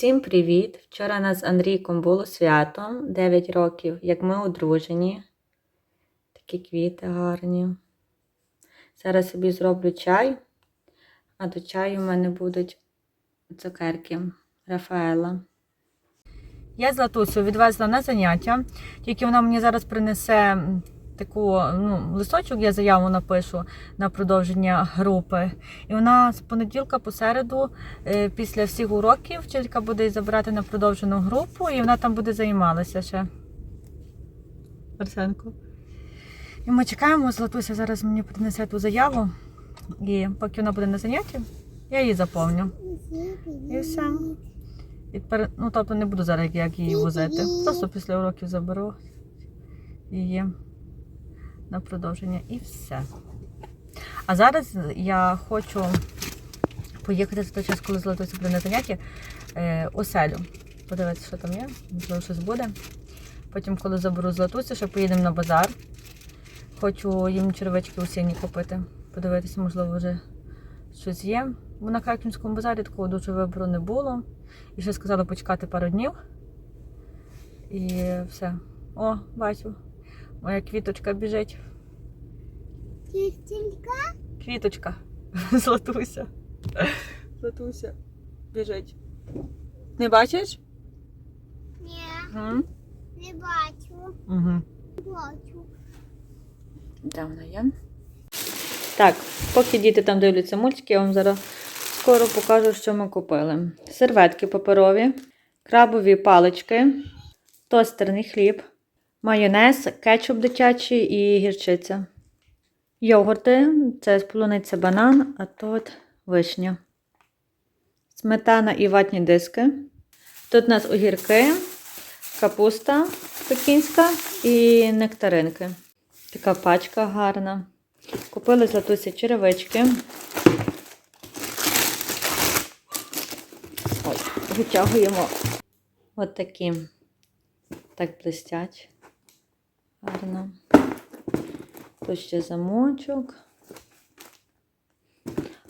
Усім привіт! Вчора нас з Андрійком було свято 9 років, як ми одружені. Такі квіти гарні. Зараз собі зроблю чай, а до чаю в мене будуть цукерки Рафаела. Я Златусю відвезла на заняття, тільки вона мені зараз принесе таку ну, листочок, я заяву напишу на продовження групи. І вона з понеділка по середу, е, після всіх уроків, вчителька буде забирати на продовжену групу, і вона там буде займалася ще. Арсенко. І ми чекаємо, Златуся зараз мені принесе ту заяву. І поки вона буде на занятті, я її заповню. І все. І тепер, ну, тобто не буду зараз як її возити. Просто після уроків заберу її на продовження і все. А зараз я хочу поїхати в той час, коли Златуся буде на заняття, е, оселю. Подивитися, що там є, можливо, щось буде. Потім, коли заберу Златусю, ще поїдемо на базар. Хочу їм червички осінні купити. Подивитися, можливо, вже щось є. Бо на Краківському базарі такого дуже вибору не було. І ще сказали почекати пару днів. І все. О, бачу. Моя квіточка біжить. Тільки Квіточка. Златуся. Златуся. Біжить. Не бачиш? ні, Угу. не бачу. Угу. Не бачу. Де вона є? Так, поки діти там дивляться мультики, я вам зараз скоро покажу, що ми купили. Серветки паперові, крабові палички, тостерний хліб, майонез, кетчуп дитячий і гірчиця. Йогурти це полуниця банан, а тут вишня. Сметана і ватні диски. Тут у нас огірки, капуста пекінська і нектаринки. Така пачка гарна. Купили златусі черевички. Витягуємо. От такі. Так блистять. Гарно. Тут ще замочок.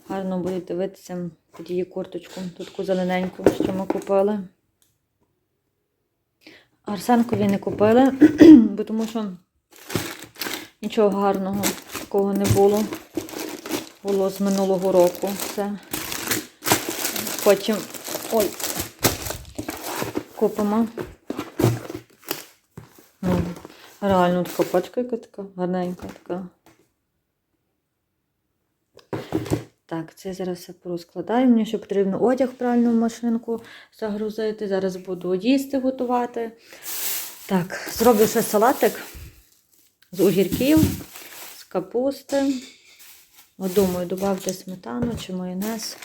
Гарно буде дивитися під її курточку. Тут таку зелененьку, що ми купили. Арсенкові не купили, бо тому що Нічого гарного такого не було. Було з минулого року. Це. Потім ой, купимо. Реально така пачка яка така гарненька така. Так, це зараз все порозкладаю. Мені ще потрібно одяг правильно в машинку загрузити. Зараз буду їсти готувати. Так, зроблю ще салатик з огірків, з капусти. От думаю, додати сметану чи майонез.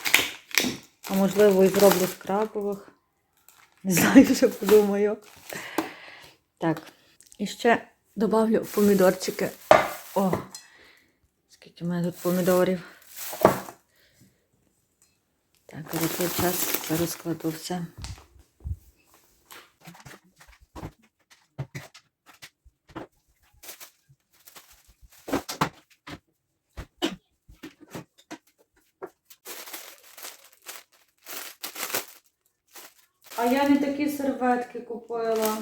А можливо, і зроблю з крабових. Не знаю, що подумаю. Так, і ще додавлю помідорчики. О, скільки в мене тут помідорів. Так, який час розкладу все. А я не такі серветки купила.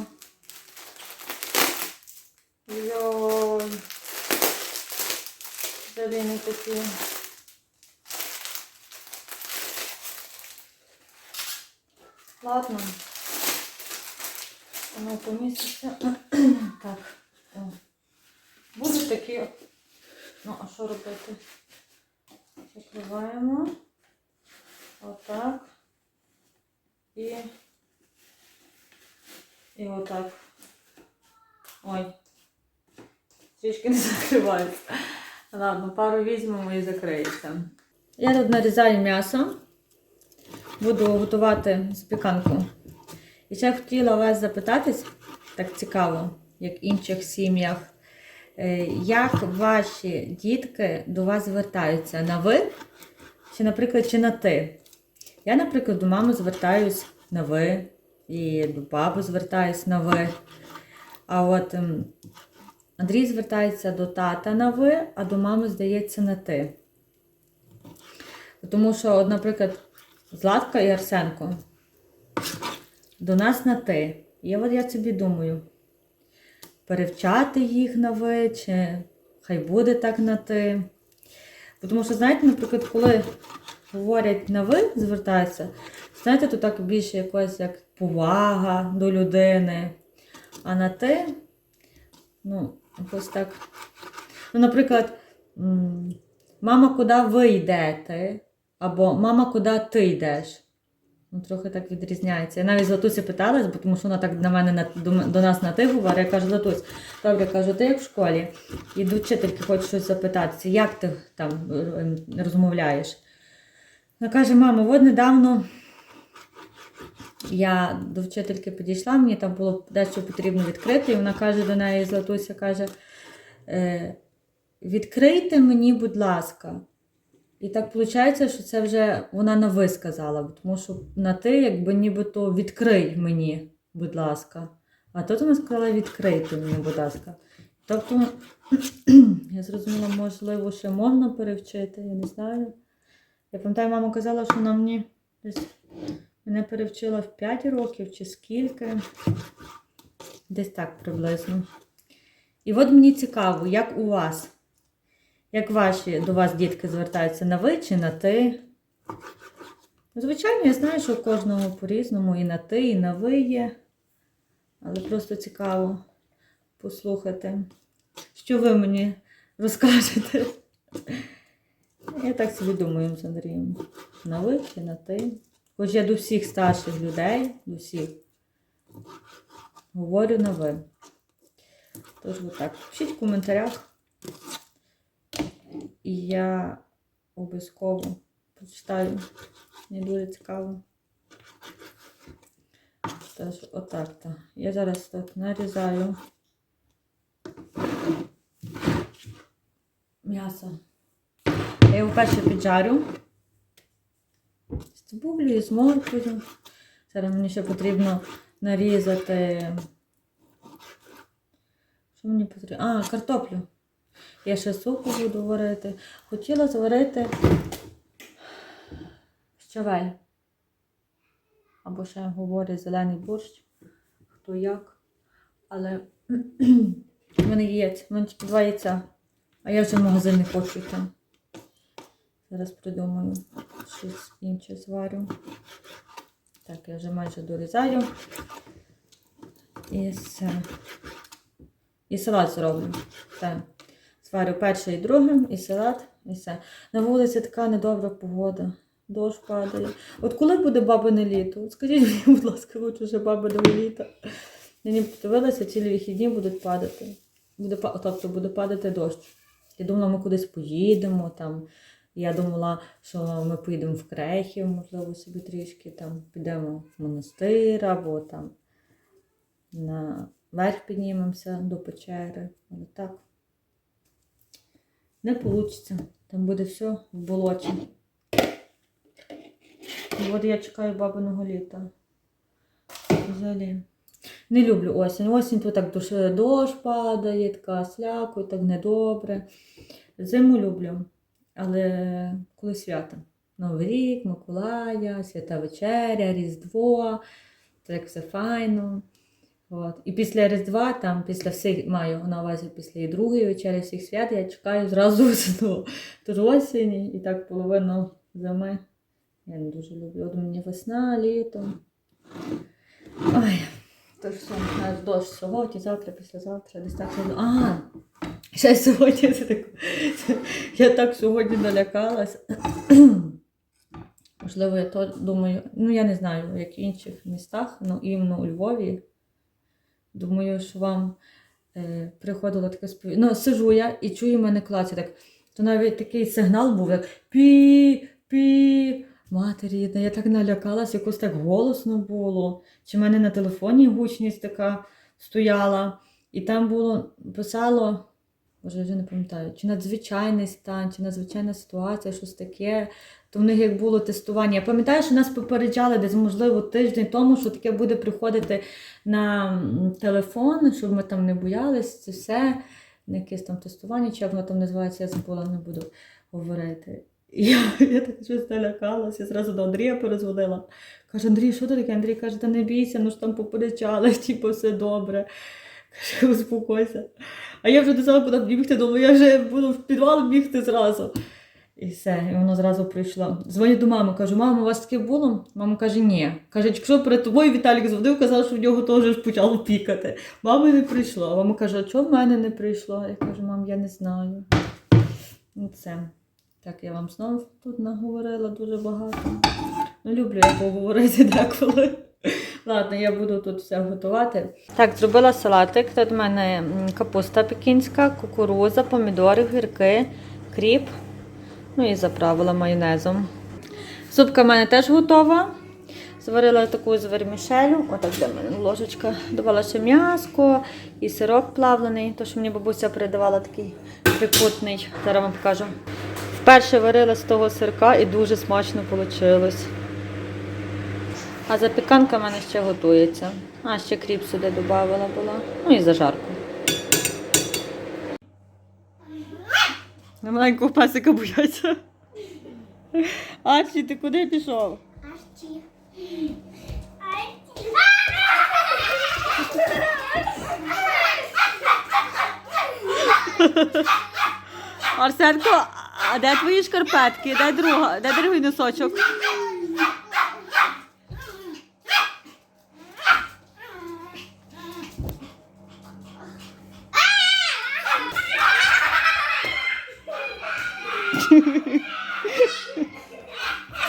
Взагалі не такі. Ладно. Воно поміститься. так. О. Будуть такі. Ну, а що робити? Закриваємо. Отак. І і отак. Ой. Трішки не закривається. Ладно, пару візьмемо і закриється. Я тут нарізаю м'ясо. Буду готувати запіканку. І ще хотіла вас запитатись, так цікаво, як в інших сім'ях, е, як ваші дітки до вас звертаються на ви, чи, наприклад, чи на ти? Я, наприклад, до мами звертаюсь на ви, і до баби звертаюсь на ви. А от Андрій звертається до тата на ви, а до мами, здається, на ти. Тому що, от, наприклад, Златка і Арсенко до нас на ти. І от я собі думаю, перевчати їх на ви, чи хай буде так на ти. Тому що, знаєте, наприклад, коли говорять на ви, звертаються, знаєте, то так більше якось як повага до людини. А на ти, ну, якось так. Ну, наприклад, мама, куди ви йдете? Або мама, куди ти йдеш? Ну, трохи так відрізняється. Я навіть Златусі питалась, бо тому що вона так на мене на- до, нас на ти говорить. Я кажу, Златусь, добре, кажу, ти як в школі, і вчительки хочеш щось запитатися, як ти там е, розмовляєш? Вона каже, мамо, от недавно я до вчительки підійшла, мені там було дещо потрібно відкрити, і вона каже до неї, Златуся каже, е, відкрийте мені, будь ласка. І так виходить, що це вже вона на ви сказала, тому що на ти, якби нібито відкрий мені, будь ласка. А тут вона сказала відкрийте мені, будь ласка. Тобто, я зрозуміла, можливо, ще можна перевчити, я не знаю. Я пам'ятаю, мама казала, що вона мені десь мене перевчила в 5 років чи скільки. Десь так приблизно. І от мені цікаво, як у вас? Як ваші до вас дітки звертаються на ви чи на ти? Звичайно, я знаю, що в кожного по-різному і на ти, і на ви є. Але просто цікаво послухати, що ви мені розкажете. Я так собі думаю з Андрієм. На ви чи на ти? Хоч я до всіх старших людей, до всіх, говорю на ви. Тож отак. Пишіть в коментарях. І я обов'язково прочитаю. Мені дуже цікаво. Тож, отак. то Я зараз так нарізаю м'ясо. Я його перше піджарю. З цибулею, з морквою. Зараз мені ще потрібно нарізати. Що мені потрібно? А, картоплю. Я ще супу буду варити. Хотіла зварити щавель. Або ще говорять зелений борщ. Хто як. Але в мене яєць, в мене тільки два яйця. А я вже в магазин не хочу йти. Зараз придумаю, щось інше зварю. Так, я вже майже дорізаю. І все. І салат зроблю. Все. Сварю перше і друге, і салат, і все. На вулиці така недобра погода. Дощ падає. От коли буде бабине літо? Скажіть мені, будь ласка, хочу вже бабиного літа. Я не подивилася, цілі вихідні будуть падати. Буде, тобто буде падати дощ. Я думала, ми кудись поїдемо. Там. Я думала, що ми поїдемо в Крехів, можливо, собі трішки там підемо в монастир або там наверх піднімемося до печери. Але так не вийде. Там буде все в болоті. От я чекаю бабиного літа. Взагалі. Не люблю осінь. Осінь то так дощ, падає, така сляку, так недобре. Зиму люблю. Але коли свята? Новий рік, Миколая, Свята Вечеря, Різдво, це як все файно. От. І після Різдва, там, після всіх, маю на увазі після і другої вечері всіх свят, я чекаю зразу весну. Тож осінь і так половину зими. Я не дуже люблю. От мені весна, літо. Ой, то все, наш дощ сьогодні, завтра, післязавтра, десь так. А, ще сьогодні це так. Я так сьогодні налякалась. Можливо, я то думаю, ну я не знаю, як в інших містах, ну іменно у Львові. Думаю, що вам е, приходило таке сповіщення. Ну, сижу я і чую мене клацю так. То навіть такий сигнал був, як пі, пі. Рідна, я так налякалась, якось так голосно було. Чи в мене на телефоні гучність така стояла, і там було писало, може, я вже не пам'ятаю, чи надзвичайний стан, чи надзвичайна ситуація, щось таке. То в них як було тестування. Я пам'ятаю, що нас попереджали десь, можливо, тиждень тому, що таке буде приходити на телефон, щоб ми там не боялись, це все. На якесь там тестування, чи як воно там називається, я забула, не буду говорити. І я, я так щось налякалась, я зразу до Андрія перезвонила. Каже, Андрій, що ти таке? Андрій каже, та не бійся, ну ж там поперечали, типу, все добре. Успокойся. А я вже не знала, куди бігти, думаю, я вже буду в підвал бігти зразу. І все, і воно зразу прийшло. Дзвоню до мами, кажу, мама, у вас таке було? Мама каже, ні. Каже, якщо перед тобою Віталік дзвонив, казав, що в нього теж почало пікати. Мами не прийшло. Мама каже, а чого в мене не прийшло? Я кажу, мам, я не знаю. Ну це. Так, я вам знову тут наговорила дуже багато. Ну, люблю я поговорити деколи. Ладно, я буду тут все готувати. Так, зробила салатик. Тут в мене капуста пекінська, кукуруза, помідори, гірки, кріп. Ну і заправила майонезом. Зубка в мене теж готова. Зварила таку з вермішелю. Отак де в мене ложечка. Давала ще м'яско і сирок плавлений. То, що мені бабуся передавала такий трикутний. Зараз вам покажу. Вперше варила з того сирка і дуже смачно вийшло. А запіканка в мене ще готується. А, ще кріп сюди додавала була. Ну і зажарку. На маленького песика бояться. Арчі, ти куди пішов? Арчі. Арсенко, а де твої шкарпетки? Де друга? Де другий носочок?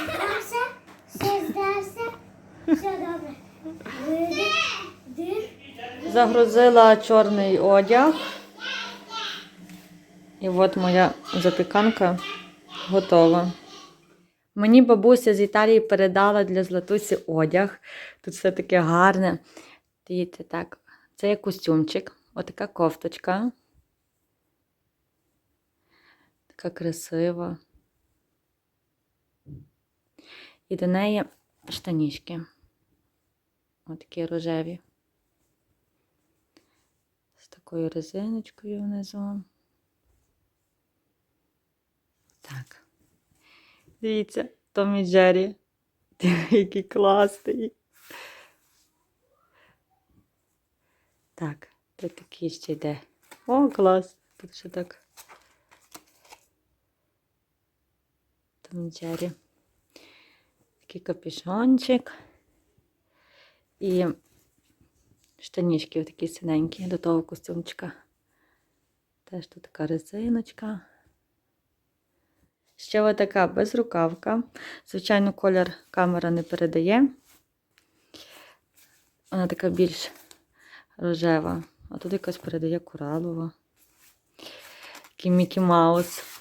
Здався, все здався, все добре. Загрузила чорний одяг. І от моя запіканка готова. Мені бабуся з Італії передала для Златусі одяг. Тут все таке гарне. Дивіться, так. Це є костюмчик, отака кофточка. Така красива. І до неї штанішки. Отакі рожеві. З такою резиночкою внизу. Так. Дивіться, Том і Джері. Який класний. Так, тут такий ще йде. О, клас. Тут ще так. Джері. Такий капюшончик. І штанішки такі синенькі до того костюмчика. Теж тут така резиночка. Ще ось така безрукавка. Звичайно, колір камера не передає. Вона така більш рожева. А тут якась передає коралова. Такий Мікі Маус.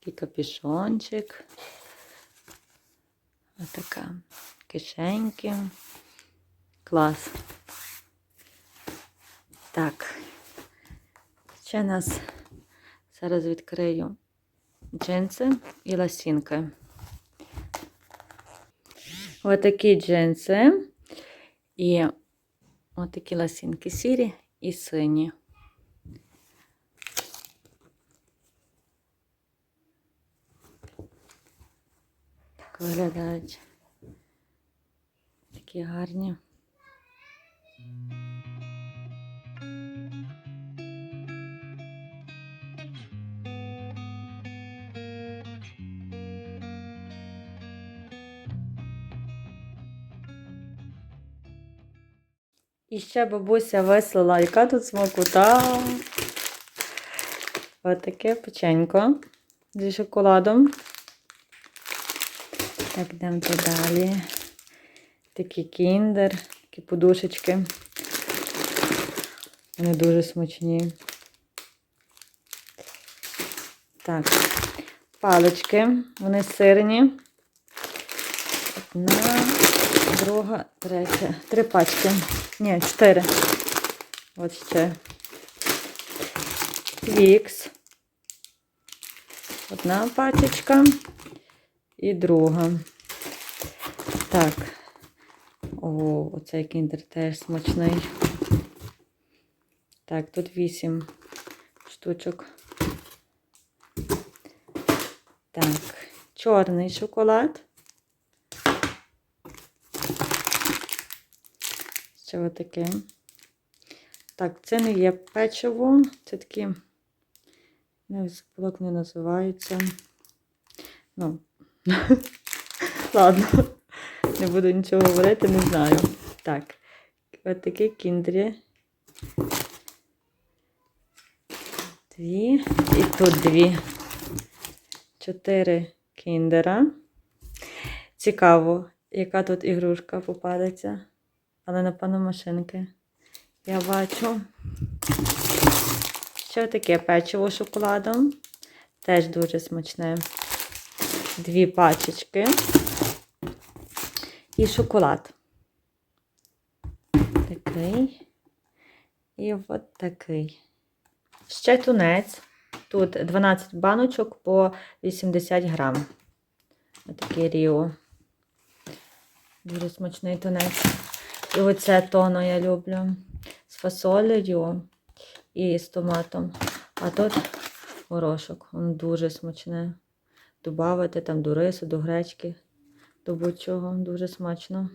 Такий капюшончик. Ось така кишеньки. Клас. Так. Ще нас зараз відкрию джинси і ласінки. Отакі джинси і отакі ласінки сірі і сині. Виглядають. Такі гарні. І ще бабуся вислала, яка тут смакота. Отаке печенько зі шоколадом. Так, йдемо далі. Такі кіндер, такі подушечки. Вони дуже смачні. Так, палички, вони сирні. Одна, друга, третя. Три пачки. Ні, чотири. От ще. Вікс. Одна пачечка і друга. Так. О, оцей кіндер теж смачний. Так, тут вісім штучок. Так, чорний шоколад. Ще отаке. Так, це не є печиво, це такі, не як вони називаються. Ну, ладно, не буду нічого говорити, не знаю. Так, от такі кіндрі. Дві. І тут дві. Чотири кіндера. Цікаво, яка тут ігрушка попадеться. Але, напевно, машинки. Я бачу. Ще таке печиво шоколадом. Теж дуже смачне. Дві пачечки. І шоколад. Такий. І от такий. Ще тунець. Тут 12 баночок по 80 грам. Отакий ріо. Дуже смачний тунець. І оце тоно я люблю. З фасолею і з томатом. А тут горошок. Він дуже смачне. Добавити там до рису, до гречки, до будь-чого. Дуже смачно.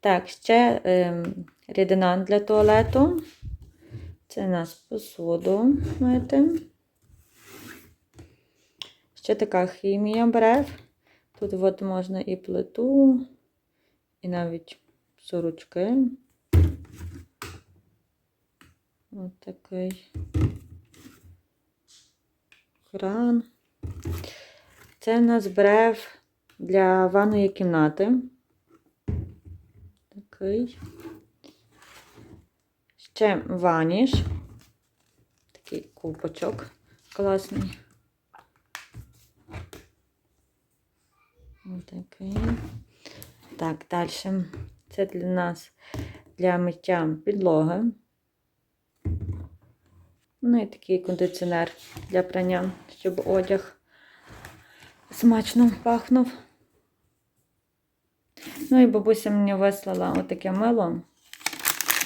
Так, ще ем, рідина для туалету. Це у нас посуду мити. Ще така хімія брев. Тут от можна і плиту, і навіть сорочки. Ось такий кран. Це в нас брев для ванної кімнати. Такий. Ще ваніш. Такий купочок класний. Такий. Так, далі. Це для нас для миття підлоги. Ну і такий кондиціонер для прання, щоб одяг смачно пахнув. Ну і бабуся мені вислала отаке мило,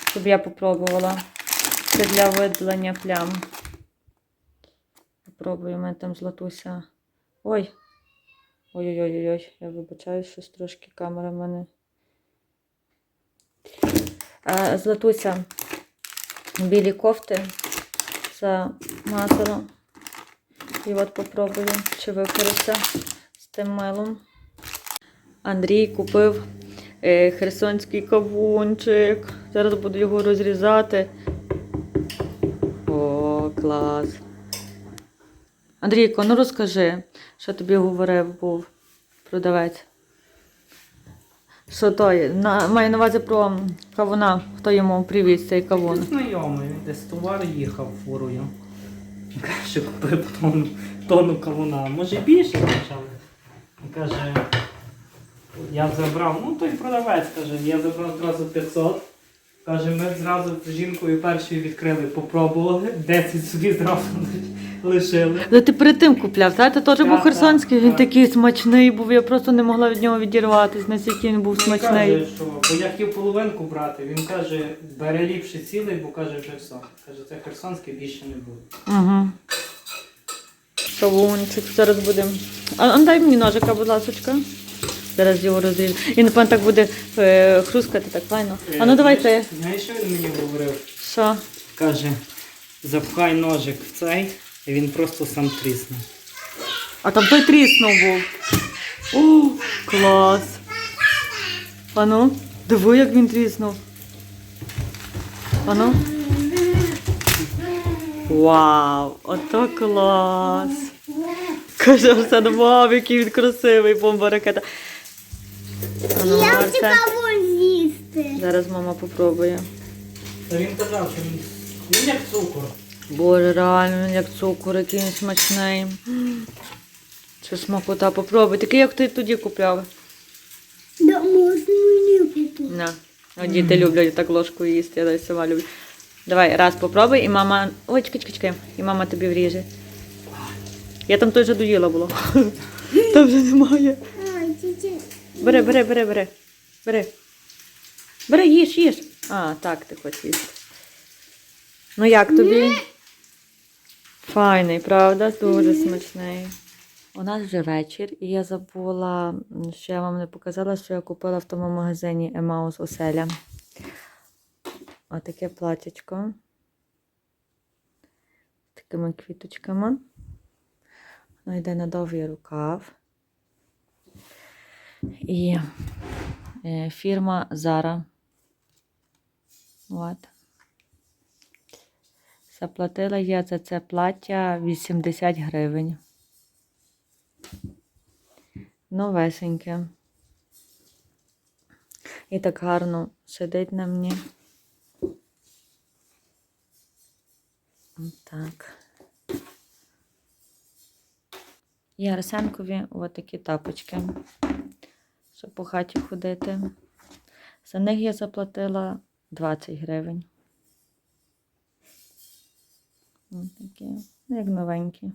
щоб я попробувала. Це для видалення плям. Попробую, мене там златуся. Ой. Ой-ой-ой, я вибачаю, щось трошки камера в мене. Златуся білі кофти замазала. І от попробую, чи випаруся з тим милом. Андрій купив е, херсонський кавунчик. Зараз буду його розрізати. О, клас. Андрійко, ну розкажи, що тобі говорив був продавець. Що той? На, маю на увазі про кавуна, хто йому привіз цей кавун. Знайомий, він десь товар їхав фурою. Каже, купив тонну, тонну кавуна. Може більше почали. Каже, я забрав, ну той продавець каже, я забрав одразу 500. Каже, ми зразу з жінкою першою відкрили, попробували, 10 собі зразу лишили. Але ти перед тим купляв, так? Ти теж Так, був херсонський, так, він так. такий смачний був, я просто не могла від нього відірватися, наскільки він був Він смачний. каже, що, бо я хотів половинку брати. Він каже, бери ліпше цілий, бо каже вже все. Каже, це херсонський більше не буде. Угу. Кавунчик, зараз будемо. А, а дай мені ножика, будь ласочка. Зараз його розріжу. І напевно так буде е, хрускати так файно. А ну давай ти. Знаєш- що він мені говорив? Що? Каже, запхай ножик в цей, і він просто сам трісне. А там той тріснув був. О, клас. А ну, диви, як він тріснув. А ну. Вау, ото клас. Каже, Арсен, вау, який він красивий, бомба ракета. Я хочу кавун з'їсти. зараз мама попробує. Та він казав, що він, він як цукор. Боже, реально, він як цукор, який він смачний. Це смакота, попробуй. Такий, як ти тоді купляв. Да можна мені піти. На. А діти люблять так ложку їсти, я навіть сама люблю. Давай, раз попробуй, і мама. Ой, чекай, чекай, чекай. І мама тобі вріже. Я там той вже доїла було. Там вже немає. Бери, бери, бери, бери. Бери. Бери, їж, їж. А, так, ти хочеш їсти. Ну як тобі? Файний, правда? Дуже смачний. У нас вже вечір, і я забула, що я вам не показала, що я купила в тому магазині Емаус Оселя. Отаке платячко. З такими квіточками. Воно йде на довгий рукав. І е, фірма Zara. От. Заплатила я за це плаття 80 гривень. Новесеньке. І так гарно сидить на мені. Так. І Арсенкові отакі тапочки, щоб по хаті ходити. За них я заплатила 20 гривень. Ось такі, ну, як новенькі.